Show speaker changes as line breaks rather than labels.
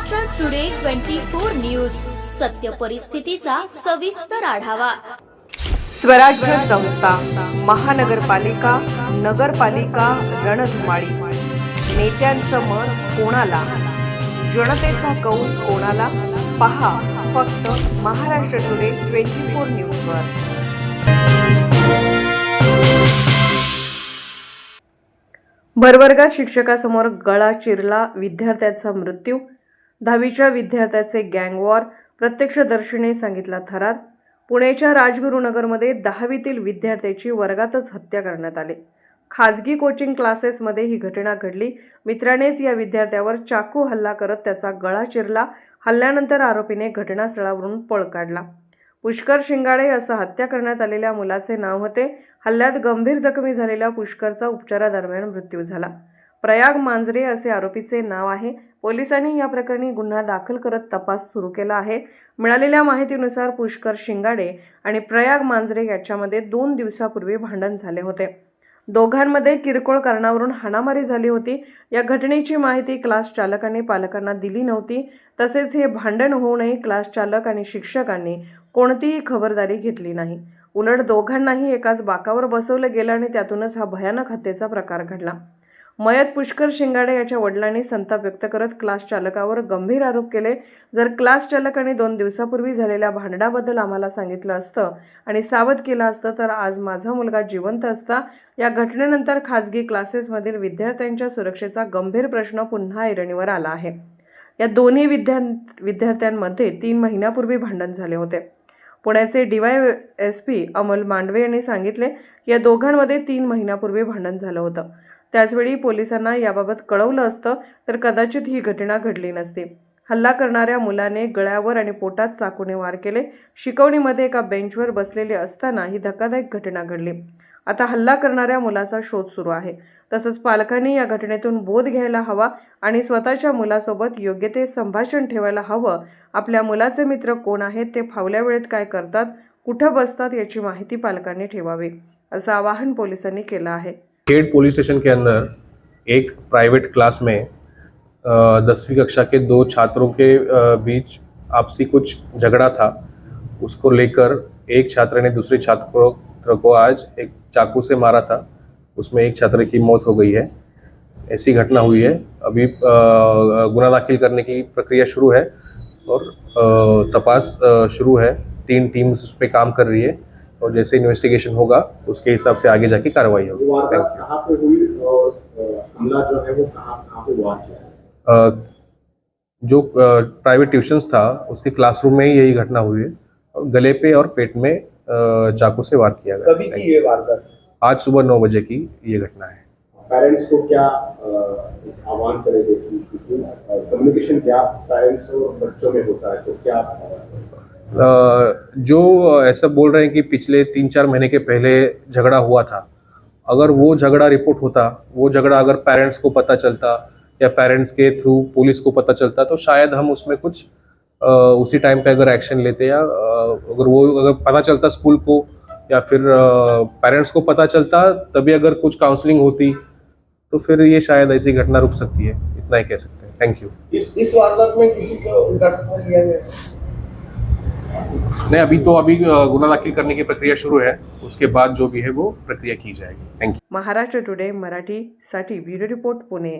Maharashtra today twenty four news सत्य परिस्थितीचा सविस्तर आढावा.
स्वराज्य संस्था महानगरपालिका नगरपालिका रणधुमाळी. नेत्यांचं मन कोणाला? जनतेचा कौल कोणाला? पहा फक्त महाराष्ट्र टुडे ट्वेंटी फोर न्यूजवर भरवर्गात शिक्षकासमोर गळा चिरला विद्यार्थ्याचा मृत्यू दहावीच्या विद्यार्थ्याचे गँगवॉर प्रत्यक्षदर्शीने सांगितला थरार. पुण्याच्या राजगुरुनगरमध्ये दहावीतील विद्यार्थ्याची वर्गातच हत्या करण्यात आली. खाजगी कोचिंग क्लासेसमध्ये ही घटना घडली. मित्रानेच या विद्यार्थ्यावर चाकू हल्ला करत त्याचा गळा चिरला. हल्ल्यानंतर आरोपीने घटनास्थळावरून पळ काढला. पुष्कर शिंगाडे असं हत्या करण्यात आलेल्या मुलाचे नाव होते. हल्ल्यात गंभीर जखमी झालेल्या पुष्करचा उपचारादरम्यान मृत्यू झाला. प्रयाग मांजरे असे आरोपीचे नाव आहे. पोलिसांनी या प्रकरणी गुन्हा दाखल करत तपास सुरू केला आहे. मिळालेल्या माहितीनुसार पुष्कर शिंगाडे आणि प्रयाग मांजरे याच्यामध्ये दोन दिवसापूर्वी भांडण झाले होते. दोघांमध्ये किरकोळ कारणावरून हाणामारी झाली होती. या घटनेची माहिती क्लास चालकाने पालकांना दिली नव्हती. तसेच हे भांडण होऊनही क्लास चालक आणि शिक्षकांनी कोणतीही खबरदारी घेतली नाही. उलट दोघांनाही एकाच बाकावर बसवलं गेलं आणि त्यातूनच हा भयानक हत्येचा प्रकार घडला. मयत पुष्कर शिंगाडे याच्या वडिलांनी संताप व्यक्त करत क्लास चालकावर गंभीर आरोप केले. जर क्लास चालकाने दोन दिवसापूर्वी झालेल्या भांडणाबद्दल आम्हाला सांगितलं असतं आणि सावध केलं असतं तर आज माझा मुलगा जिवंत असता. या घटनेनंतर खाजगी क्लासेसमधील विद्यार्थ्यांच्या सुरक्षेचा गंभीर प्रश्न पुन्हा ऐरणीवर आला आहे. या दोन्ही विद्या विद्यार्थ्यांमध्ये तीन महिन्यापूर्वी भांडण झाले होते. पुण्याचे D Y S P Amol Mandave यांनी सांगितले या दोघांमध्ये तीन महिन्यापूर्वी भांडण झालं होतं. त्याचवेळी पोलिसांना याबाबत कळवलं असतं तर कदाचित ही घटना घडली नसती. हल्ला करणाऱ्या मुलाने गळ्यावर आणि पोटात चाकूने वार केले. शिकवणीमध्ये एका बेंचवर बसलेले असताना ही धक्कादायक घटना घडली. आता हल्ला करणाऱ्या मुलाचा शोध सुरू आहे. तसंच पालकांनी या घटनेतून बोध घ्यायला हवा आणि स्वतःच्या मुलासोबत योग्य ते संभाषण ठेवायला हवं. आपल्या मुलाचे मित्र कोण आहेत ते फावल्या वेळेत काय करतात कुठं बसतात याची माहिती पालकांनी ठेवावी असं आवाहन पोलिसांनी केलं आहे.
खेड़ पुलिस स्टेशन के अंदर एक प्राइवेट क्लास में दसवीं कक्षा के दो छात्रों के बीच आपसी कुछ झगड़ा था। उसको लेकर एक छात्र ने दूसरे छात्र को आज एक चाकू से मारा था। उसमें एक छात्र की मौत हो गई है। ऐसी घटना हुई है। अभी गुना दाखिल करने की प्रक्रिया शुरू है और तपास शुरू है। तीन टीम्स उस पर काम कर रही है। और जैसे इन्वेस्टिगेशन होगा उसके हिसाब से आगे जाके कार्रवाई होगी। थैंक यू
जो वो कहाँ कहाँ पे वार किया?
जो प्राइवेट ट्यूशन्स था उसके क्लासरूम में ही यही घटना हुई है। गले पे और पेट में चाकू से वार किया गया।
कभी की ये वारदात?
आज सुबह नौ बजे की ये घटना है।
पेरेंट्स को क्या आह्वान करेंगे कि कम्युनिकेशन क्या पेरेंट्स और बच्चों में होता है तो क्या
जो ऐसा बोल रहे हैं कि पिछले तीन चार महीने के पहले झगड़ा हुआ था। अगर वो झगड़ा रिपोर्ट होता वो झगड़ा अगर पेरेंट्स को पता चलता या पेरेंट्स के थ्रू पुलिस को पता चलता तो शायद हम उसमें कुछ अ, उसी टाइम पे अगर एक्शन लेते या अगर वो अगर पता चलता स्कूल को या फिर पेरेंट्स को पता चलता तभी अगर कुछ काउंसलिंग होती तो फिर ये शायद ऐसी घटना रुक सकती है। इतना ही कह सकते हैं। थैंक यू
इस इस वारदात में किसी को में लिया गया?
नहीं अभी तो अभी गुना दाखिल करने की प्रक्रिया शुरू है। उसके बाद जो भी है वो प्रक्रिया की जाएगी। Thank you
Maharashtra today Marathi साठी ब्युरो रिपोर्ट पुणे।